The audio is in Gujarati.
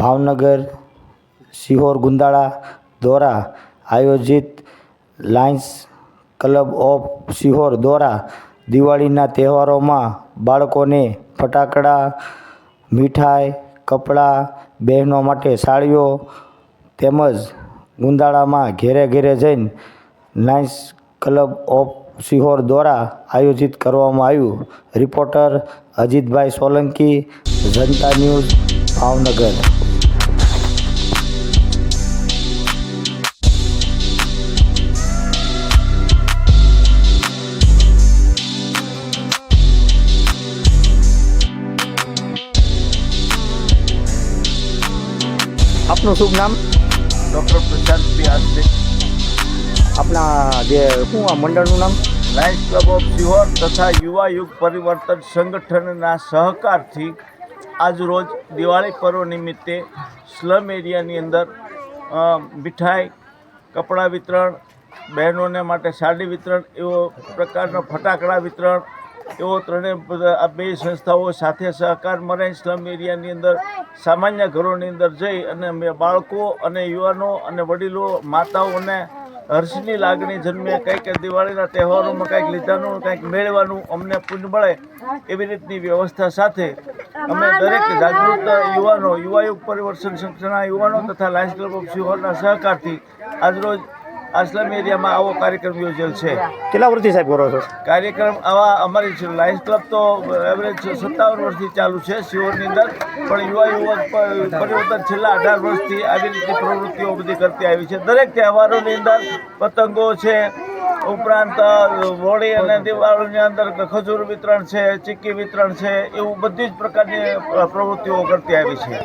ભાવનગર સિહોર ગુંદાળા દ્વારા આયોજિત લાયન્સ ક્લબ ઓફ સિહોર દ્વારા દિવાળીના તહેવારોમાં બાળકોને ફટાકડા, મીઠાઈ, કપડાં, બહેનો માટે સાડીઓ તેમજ ગુંદાળામાં ઘેરે ઘેરે જઈને લાયન્સ ક્લબ ઓફ સિહોર દ્વારા આયોજિત કરવામાં આવ્યું. Reporter Ajitbhai Solanki, Janata news, Bhavnagar. આપનું શુભ નામ? ડૉક્ટર પ્રશાંત પી આસ્તે આપના જે શું આ મંડળનું નામ? લાયન્સ ક્લબ ઓફ સિહોર તથા યુવા યુગ પરિવર્તન સંગઠનના સહકારથી આજરોજ દિવાળી પર્વ નિમિત્તે સ્લમ એરિયાની અંદર મીઠાઈ કપડાં વિતરણ બહેનોને માટે સાડી વિતરણ એવો પ્રકારના ફટાકડા વિતરણ એવો ત્રણેય આ બે સંસ્થાઓ સાથે સહકાર મરાઈ સ્લમ એરિયાની અંદર, સામાન્ય ઘરોની અંદર જઈ અને અમે બાળકો અને યુવાનો અને વડીલો માતાઓને હર્ષની લાગણી જન્મે, કંઈક દિવાળીના તહેવારોમાં કંઈક લીધાનું, કંઈક મેળવાનું અમને પુણ્ય મળે એવી રીતની વ્યવસ્થા સાથે અમે દરેક જાગૃત યુવાનો યુવા યુગ પરિવર્તન સંસ્થાના યુવાનો તથા લાયન્સ ક્લબ ઓફ સિહોરના સહકારથી આજરોજ આશ્રમ એરિયામાં આવો કાર્યક્રમ યોજેલ છે. કેટલા વર્ષથી સાહેબ કરો છો? કાર્યક્રમ આવા અમારી લાયન્સ ક્લબ તો એવરેજ સત્તાવન વર્ષથી ચાલુ છે સિહોરની અંદર પણ યુવા યુવક પરિવર્તન છેલ્લા અઢાર વર્ષથી આવી રીતની પ્રવૃત્તિઓ બધી કરતી આવી છે. દરેક તહેવારોની અંદર પતંગો છે ઉપરાંત હોળી અને દિવાળીની અંદર ખજૂર વિતરણ છે ચીક્કી વિતરણ છે એવું બધી જ પ્રકારની પ્રવૃત્તિઓ કરતી આવી છે.